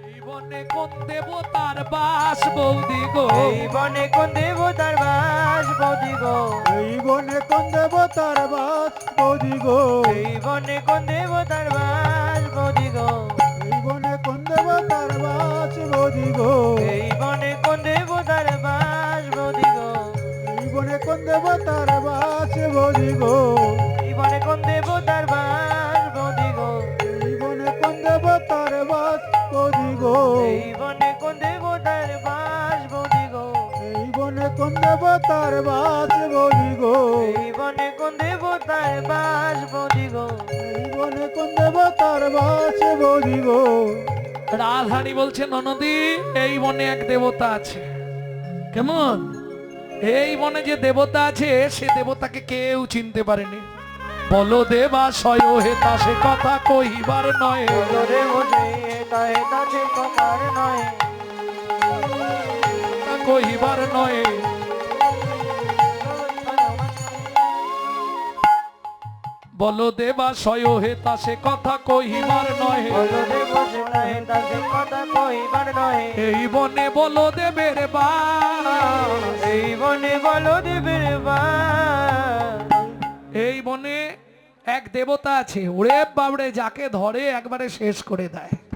এই বনে কোন দেবতার বাস বৌদি গো? এই বনে কোন দেবতার বাস বৌদি গো? এই বনে কোন দেবতার বাস বৌদি গো? এই বনে কোন দেবতার বাস বৌদি গো? এই বনে কোন দেবতার বাস বৌদি গো? এই বনে কোন দেবতার বাস বৌদি গো? এই বনে কোন দেবতার বাস বৌদি গো? এই বনে কোন দেবতার বাস দেবতার বাস বৌদি গো। এই বনে কোন দেবতার বাস বৌদি গো। এই বনে কোন দেবতার বাস বৌদি গো। রাধারানী বলছে ননদি এই বনে এক দেবতা আছে। কেমন? এই বনে যে দেবতা আছে সে দেবতাকে কেউ চিনতে পারেনি। বলো দেবাশয় হেতা সে কথা কহিবার নয়। তা কহিবার নয়। বলো হে তা সে কথা কহিবার নয় এই বনে বলো দেবের বা। এই বনে বলো দেবের বা। এই বনে এক দেবতা আছে ওরে বাবড়ে যাকে ধরে একবারে শেষ করে দেয়।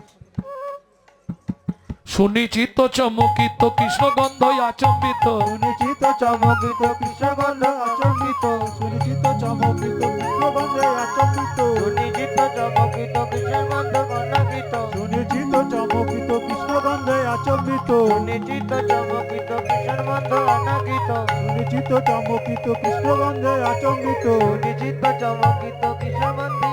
সুনিচিত চমকিত কৃষ্ণগন্ধ আচম্বিত। সুনিচিত চমকিত কৃষ্ণগন্ধ আচম্বিত। সুনিচিত চমকিত কৃষ্ণগন্ধ আচম্বিত। সুনিচিত চমকিত কৃষ্ণগন্ধ গণাবিত সুনিচিত চমকিত কৃষ্ণগন্ধ আচম্বিত। সুনিচিত চমকিত কৃষ্ণগন্ধ অনাগিত সুনিচিত চমকিত কৃষ্ণগন্ধ আচম্বিত। সুনিচিত চমকিত কৃষ্ণগন্ধ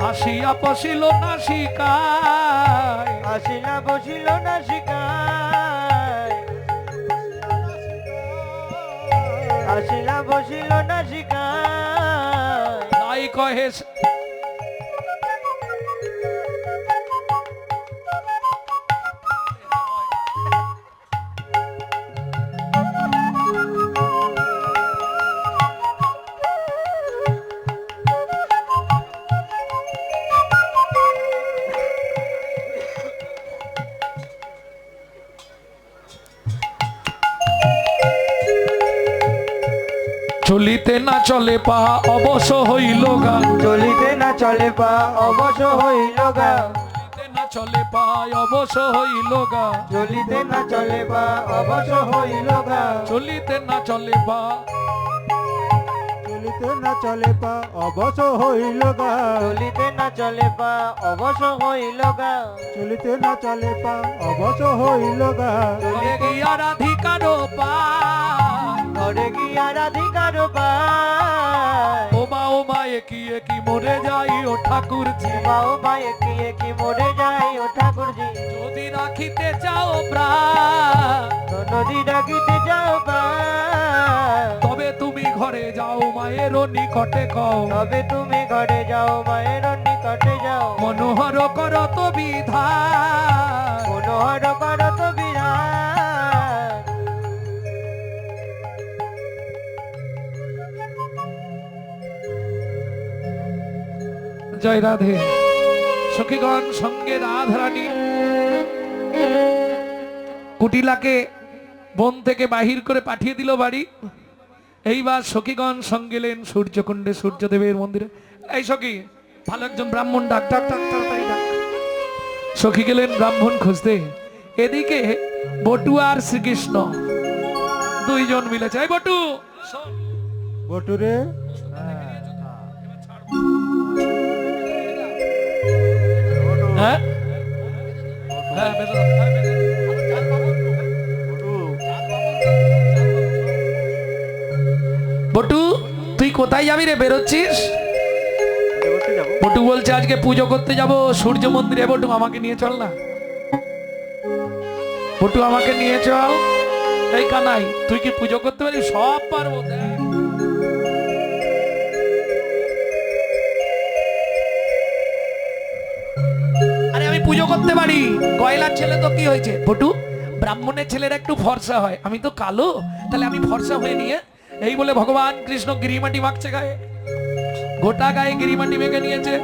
আসিয়া বসিল না শিকায় আসিয়া বসিল না শিকায় আসিয়া বসিল না শিকায় নাই কহে চলিতে না চলে পা অবশ হইল গা। চলিতে না চলে পা অবশ হইল গা। চলিতে না চলে পা অবশ হইল গা। চলিতে না চলে পা অবশ হইল গা। চলিতে না চলে পা। চলিতে না চলে পা অবশ হইল গা। চলিতে না চলে পা অবশ হইল গা। চলিতে না চলে পা অবশ হইল গা। ঘরে গিয়া রাধিকার পা। ঘরে গিয়া রাধিকার পায় ও মা ও মা একই একই মরে যাই ও ঠাকুর বাও মায়ে কি কি মরে যাই ও ঠাকুরজি। যদি রাখিতে চাও প্রাণ। তো পায় তবে তুমি ঘরে যাও মায়ের নিকটে কও। তবে তুমি ঘরে যাও মায়ের নিকটে যাও। মনোহর করত বিধান। মনোহর করত বিরাট জয় রাধে। সখীগণ, সঙ্গে রাধারানী। কুটিলাকে বন থেকে বাহির করে পাঠিয়ে দিল বাড়ি। এইবার সখীগণ সঙ্গে গেলেন সূর্যকুণ্ডে, সূর্যদেবের মন্দিরে। এই সখী, ভালো একজন ব্রাহ্মণ ডাক ডাক ডাক ডাক। সখী গেলেন ব্রাহ্মণ খুঁজতে। এদিকে বটু আর শ্রীকৃষ্ণ, দুইজন মিলেছে এই বটু, শোন। বটুরে হ্যাঁ। বটু, তুই কোথায় যাবি রে? বেরোচ্ছিস? বটু বলছে, আজকে পুজো করতে যাব, সূর্য মন্দিরে। বটু, আমাকে নিয়ে চল না। বটু, আমাকে নিয়ে চল। এই কানাই, তুই কি পুজো করতে পারিস? সব পারব। দেখ। পুজো করতে পারি? কয়লার ছেলে তো কি হয়েছে? বটু ব্রাহ্মণের ছেলের একটু ফর্সা হয়। আমি তো কালো তাহলে আমি ফর্সা হয়ে নিয়ে এই বলে ভগবান কৃষ্ণ গিরিমাটি মাখছে গায়ে। গোটা গায়ে গিরিমাটি মেখে নিয়েছে।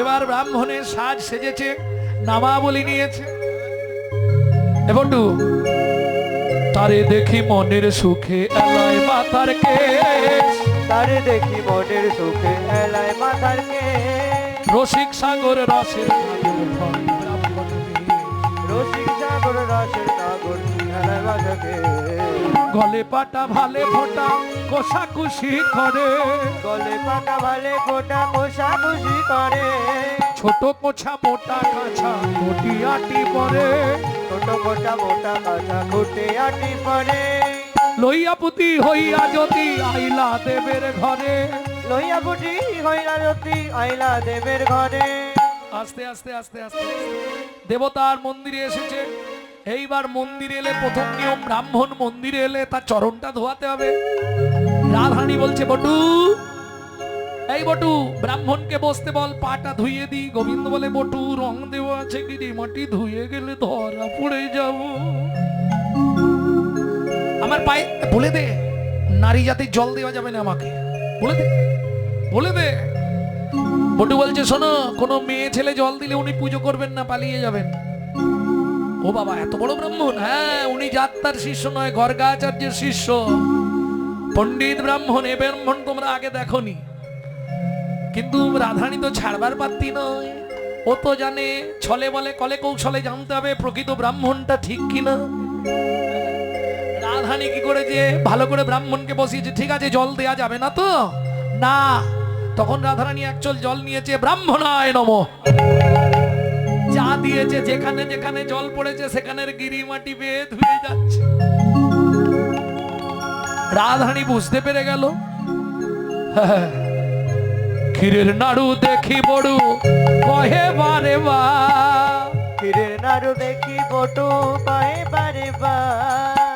এবার ব্রাহ্মণের সাজ সেজেছে নামাবলি নিয়েছে। এ তারে দেখি মনের সুখে এলায় মাথার কেশ। তারে দেখি মনের সুখে এলায় মাথার কে রসিক সাগর রসের সাগর মাথাকে গলে পাটা ভালে ফোটা কষাকুষি করে। গলে পাকা ভালে ফোটা কোষা খুশি করে। ছোট কোছা মোটা কাছা কোটি আটি পরে। ছোট মোটা মোটা কাঁচা খুঁটে আটি পরে। লইয়া পুতি হইয়া যদি আইলা দেবের ঘরে। লইয়া বুটি হইয়া রতি আইলা দেবের ঘরে। আস্তে আস্তে আস্তে আস্তে। দেবতার মন্দিরে এসেছে। এইবার মন্দিরে এলে প্রথম নিয়ম, ব্রাহ্মণ মন্দিরে এলে তার চরণটা ধোয়াতে হবে। রাধানি বলছে, বটু, এই বটু, ব্রাহ্মণকে বসতে বল, পাটা ধুইয়ে দি। গোবিন্দ বলে, বটু, রং দেওয়া আছে কি মাটি ধুয়ে গেলে ধরা পড়ে যাব। আমার পায়ে, বলে দে, নারী জাতির জল দেওয়া যাবে না আমাকে। বলে দে বলে দে। বটু বলছে, শোনো, কোনো মেয়ে ছেলে জল দিলে উনি পুজো করবেন না, পালিয়ে যাবেন। ও বাবা, এত বড় ব্রাহ্মণ? হ্যাঁ উনি যাত্রার শিষ্য নয় গর্গাচার্যের শিষ্য। পণ্ডিত ব্রাহ্মণ, এ ব্রাহ্মণ তোমরা আগে দেখনি। কিন্তু রাধারানী তো ছাড়বার পাত্তি নয়। ও তো জানে, ছলে বলে, কলে কৌশলে জানতে হবে প্রকৃত ব্রাহ্মণটা ঠিক কিনা। রাধারানী কি করেছে ভালো করে ব্রাহ্মণকে বসিয়েছে, ঠিক আছে, জল দেয়া যাবে না তো? না। তখন রাধারানী একচল জল নিয়েছে, ব্রাহ্মণায় নম। যা দিয়েছে যেখানে যেখানে জল পড়েছে সেখানের গিরি মাটি বেয়ে ধুয়ে যাচ্ছে। রাধারানী বুঝতে পেরে গেল। ক্ষীরের নাড়ু দেখি বড়ু কহে বারে বা। ফিরে নাড়ু দেখি বটু পায়ে বারে বা।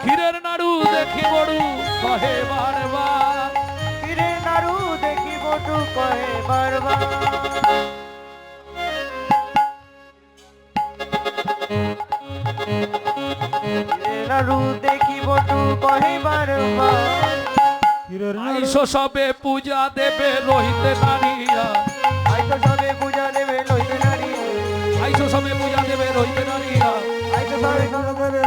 ক্ষীরের নাড়ু দেখি বড়ু কহে বারে বা। ফিরে নাড়ু দেখি বটু কয়ে বারবা নাড়ু আইসো সবে পূজা দেবে রহিতে নারিয়া আইতো সবে পূজা দেবে লইতে নারী আইসো সবে পূজা দেবে রহিতে নারিয়া সবে দেবে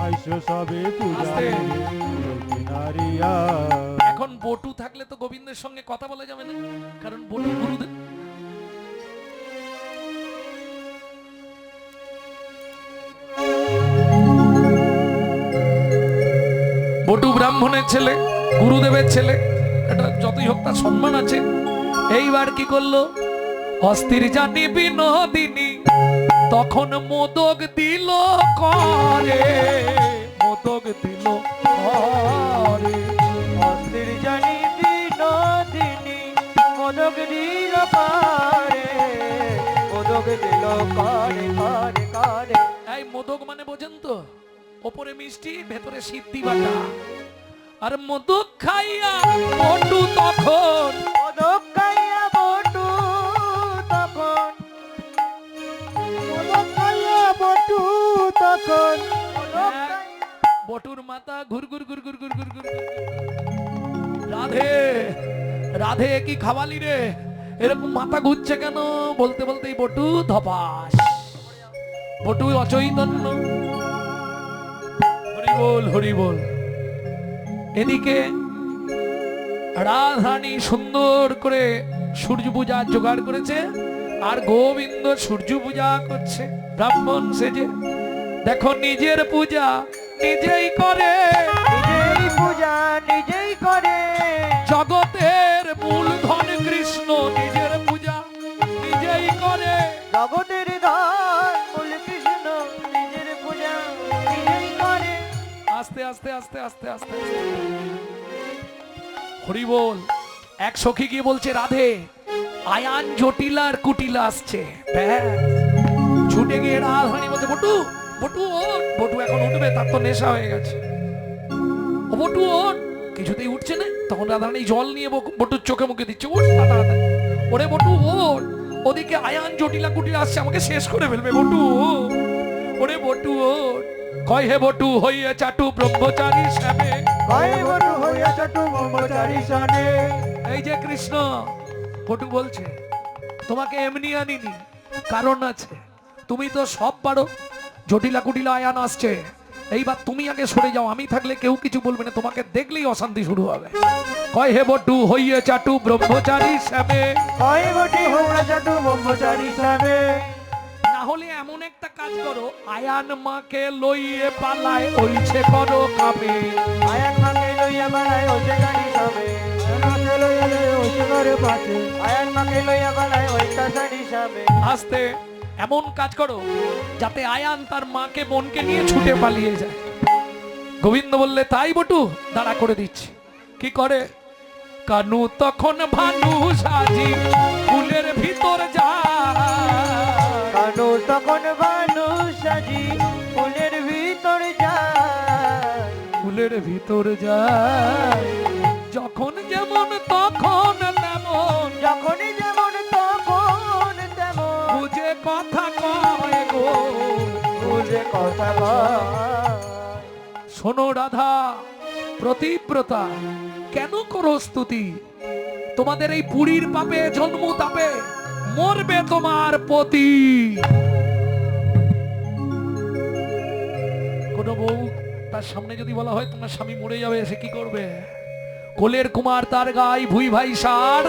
আইসো সবে পূজা। রইতে নারিয়ার এখন বটু থাকলে তো গোবিন্দের সঙ্গে কথা বলা যাবে না কারণ বটু গুরুদেব। বটু ব্রাহ্মণের ছেলে, গুরুদেবের ছেলে, এটা যতই হোক তার সম্মান আছে। এইবার কি করল? অস্থির জানি বিনোদিনী, তখন মোদক দিল করে, মোদক দিল করে। অস্থির জানি বিনোদিনী, মোদক দিল পারে মোদক দিল করে করে করে। এই মোদক মানে বোঝেন তো? ওপরে মিষ্টি ভেতরে সিদ্ধি বাটা। আর মধু খাইয়া বটু তখন। বটু তখন। মধু বটু তখন। হ্যাঁ। বটুর মাথা ঘুর ঘুর ঘুর ঘুর ঘুর ঘুর ঘুর। রাধে রাধে কি খাওয়ালি রে? এরকম মাথা ঘুরছে কেন? বলতে বলতেই বটু ধপাস। বটু অচৈতন্য। বল, হরি বল। এদিকে রাধানী সুন্দর করে সূর্য পূজা জোগাড় করেছে আর গোবিন্দ সূর্য পূজা করছে, ব্রাহ্মণ সেজে। দেখো নিজের পূজা নিজেই করে। নিজেই পূজা নিজেই আস্তে আস্তে আস্তে আস্তে। হরি বল, এক সখী গিয়ে বলছে, রাধে, আয়ান, জটিলা আর কুটিলা আসছে। ছুটে গিয়ে রাধারানী বলছে, বটু বটু ওঠ। বটু এখন উঠবে, তার তো নেশা হয়ে গেছে। ও বটু ওঠ, কিছুতেই উঠছে না। তখন রাধারানী জল নিয়ে বটুর চোখে মুখে দিচ্ছে ওঠ তাড়াতাড়ি। ওরে বটু, ওঠ। ওদিকে আয়ান, জটিলা কুটিলা আসছে, আমাকে শেষ করে ফেলবে, বটু। ওরে বটু, ওঠ। কয় হে বটু হইয়া চাটু ব্রহ্মচারী শ্যামে ভয় বটু হইয়া চটু ব্রহ্মচারী সনে? এই যে কৃষ্ণ বটু বলছে তোমাকে এমনি আনিনি কারণ আছে তুমি তো সব পারো জটিলা কুটিলা আয়ান আসছে এইবার তুমি আগে সরে যাও আমি থাকলে কেউ কিছু বলবে না তোমাকে দেখলেই অশান্তি শুরু হবে। কয় হে বটু হইয়ে চাটু ব্রহ্মচারী শ্যামে কয় বটি হোমরা চাটু ব্রহ্মচারী সাবে না হলে এমন একটা কাজ করো আয়ান মাকে লইয়ে পালায় ওইছে করো কাবে আয়ান মাকে লইয়া বাড়ায় ওই গাড়ি সবে আয়ান মাকে লইয়া আস্তে এমন কাজ করো যাতে আয়ান তার মাকে বোনকে নিয়ে ছুটে পালিয়ে যায়। গোবিন্দ বললে তাই বটু দাঁড়া করে দিচ্ছি। কি করে? কানু তখন ভানু সাজি ফুলের ভিতর যায়। তখন ভানু সাজি ফুলের ভিতর যায় ফুলের ভিতর যায় যখন যেমন তখন তেমন যখনই যেমন তখন তেমন বুঝে কথা কয় গো। বুঝে কথা কয়। শোনো রাধা প্রতিব্রতা কেন করো স্তুতি? তোমাদের এই পুরীর পাপে জন্ম তাপে মরবে তোমার পতি। কোন বউ, তার সামনে যদি বলা হয় তোমার স্বামী মরে যাবে, সে কি করবে? কোলের কুমার তার গাই ভুই ভাই সার,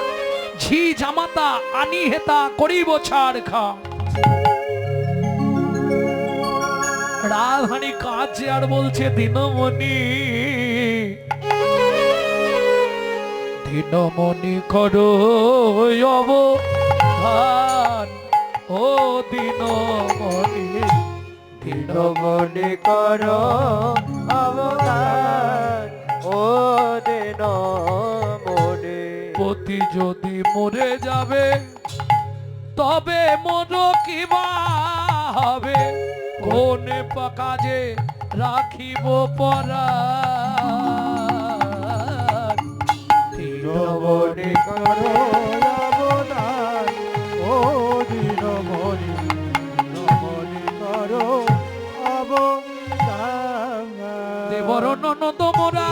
ঝি জামাতা আনি হেতা করিব ছাড় খা। রাধানি কাছে আর বলছে, দিনমণি দিনমণি করো অবধান, ও দিনমণি। দিন মনে করো অবদান। ও দেন মনে পতি যদি মরে যাবে তবে মর কিবা হবে? কোন কাজে রাখিব পরা মনে করো অবদান। ও দেবর ননদ মোরা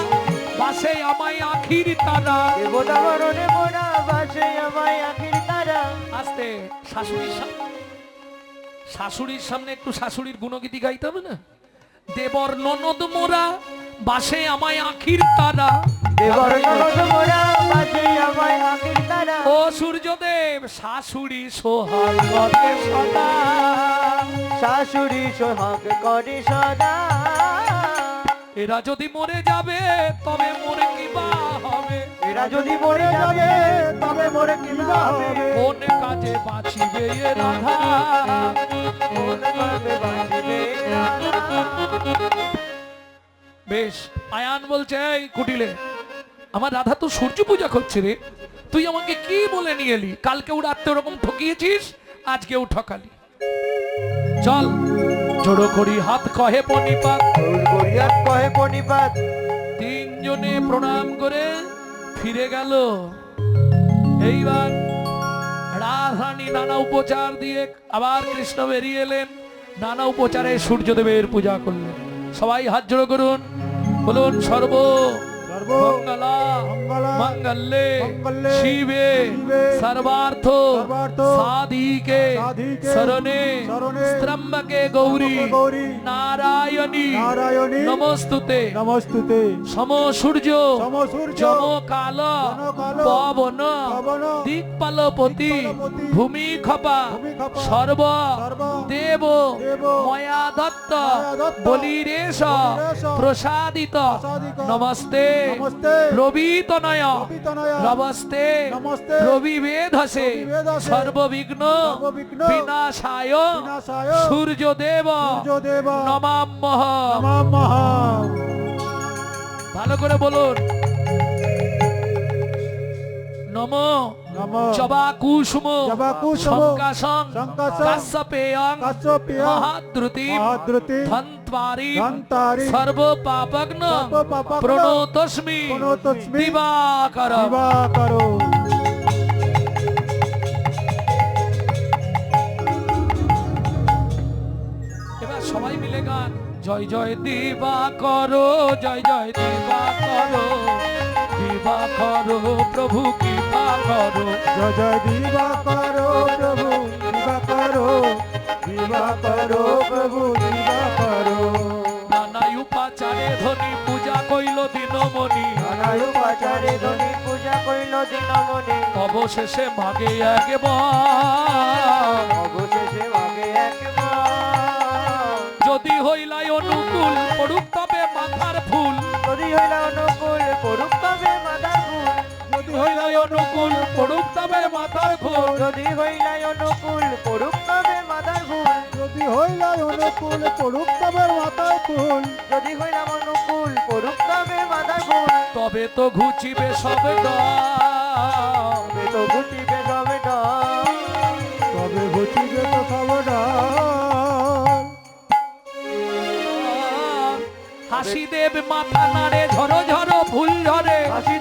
বাসে আমায় আখির তারা। দেবতা মোরা বাসে আমায় আখির তারা। আস্তে শাশুড়ির সামনে শাশুড়ির সামনে একটু শাশুড়ির গুণগীতি গাইতে হবে না? দেবর ননদ মোরা বাসে আমায় আখির তারা। দেবর ননদ মোরা বাসে আমায় আখির তারা। ও সূর্যদেব শাশুড়ি সোহাগ করে সদা। শাশুড়ি সোহাগ করে সদা। এরা যদি মরে যাবে তবে মরে কি বা হবে? এরা যদি মরে যাবে তবে মরে কিবা হবে? কোন কাজে বাঁচিবে এ রাধা? কোন ভাবে বাঁচবে? বেশ আয়ান বলছে এই কুটিলে আমার রাধা তো সূর্য পূজা করছে রে। তুই আমাকে কি বলে নিয়ে এলি? কালকেও রাত্রে ওরকম ঠকিয়েছিস আজকেও ঠকালি। চল জোড়ো করি হাত কহে পনিপাত। করি হাত কহে পনিপাত। তিনজনে প্রণাম করে ফিরে গেল। এইবার রাধারানী নানা উপচার দিয়ে আবার কৃষ্ণ বেরিয়ে এলেন। নানা উপচারে সূর্যদেবের পূজা করলেন। সবাই হাত জোড়ো করুন বলুন সর্ব সর্ব মঙ্গলা মঙ্গলা শিবে সর্বার্থ সাধিকে শরণে ত্রম্বকে গৌরী নারায়ণী নমস্তুতে নমস্তুতে সম সূর্য যম কাল পবন দিকপালপতি ভূমি খপা সর্ব দেব ময়া দত্ত বলিরেশ প্রসাদিত নমস্তে রবিতনয়। নমস্তে। রবিবেধসে। সর্ববিঘ্ন। বিনাশায়। সূর্যদেব। সূর্যদেব। নমাম্যহ নমঃ ভালো করে বলুন। নম। নমঃ। জবা কুসুম শঙ্কাসং। কাশ্যপেয়ং। মহাদ্রুতি। ধন্ত্বারি। সর্ব পাপগ্ন প্রণতস্মি। দিবাকর দিবাকরো এবার সবাই মিলে গান। জয় জয় দিবা করো জয় জয় দিবা করো দিবা করো প্রভু দিবা করো জয় জয় দিবা করো প্রভু দিবা করো। দিবা করো প্রভু দিবা করো। নানাই উপাচারে ধনি পূজা কইল দিনমণি। নানাই উপাচারে ধনি পূজা কইল দিনমণি। অবশেষে মাগে একবার। অবশেষে মাগে একবার। যদি হইলাই অনুকূল পড়ুক তবে মাথার ফুল। যদি হইলা অনুকূল পড়ুক তবে অনুকূল পড়ুক তবে মাথার ফুল যদি হইলাই অনুকূল পড়ুক তবে মাদার ফুল যদি হইলাই অনুকূল পড়ুক তবে মাথায় ফুল যদি হইলাম অনুকূল পড়ুক তবে মাদার ফুল তবে তো ঘুচিবে সব ডাল। তবে তো ঘুটিবে সবে তবে ঘটিবে তো খবরদার হাসি দেব মাথা নাড়ে ঝরো ঝরো ফুল ঝরে হাসি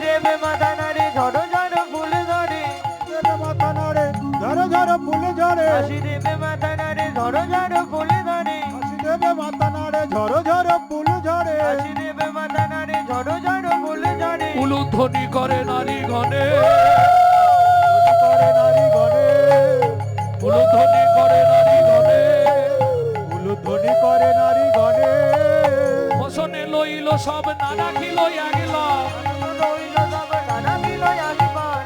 ঝরে হাসি দেবে মাথা নাড়ে ঝড়ো ঝড়ো ফুল ধরে। হাসি দেবে মাথা নাড়ে ঝড় ঝড় ফুল ঝরে। হাসি দেবে মাথা নাড়ে ঝড়ো ঝড়ো ফুল ধরে। উলুধ্বনি করে নারী গণে করে নারী গণে উলুধ্বনি করে নারী গণে উলুধ্বনি করে নারী গণে হোসনে লইল সব নানা খিল সব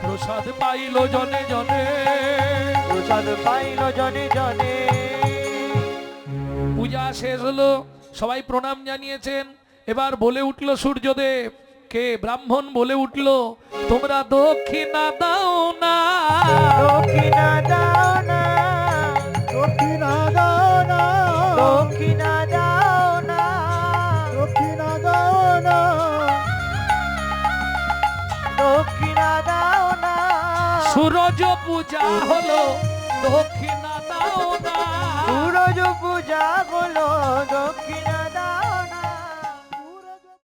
প্রসাদ পাইল জনে জনে। প্রসাদ পাইল জনে জনে। পূজা শেষ হলো সবাই প্রণাম জানিয়েছেন। এবার বলে উঠল সূর্যদেব কে ব্রাহ্মণ বলে উঠল তোমরা দক্ষিণা দাও না। দক্ষিণা দাও না। দক্ষিণা দাও না। দক্ষিণা দাও না। দক্ষিণা দাও না। দক্ষিণা দাও না। সূরজ পূজা হলো। দক্ষিণা দাও না। সূরজ পূজা বলো দক্ষিণ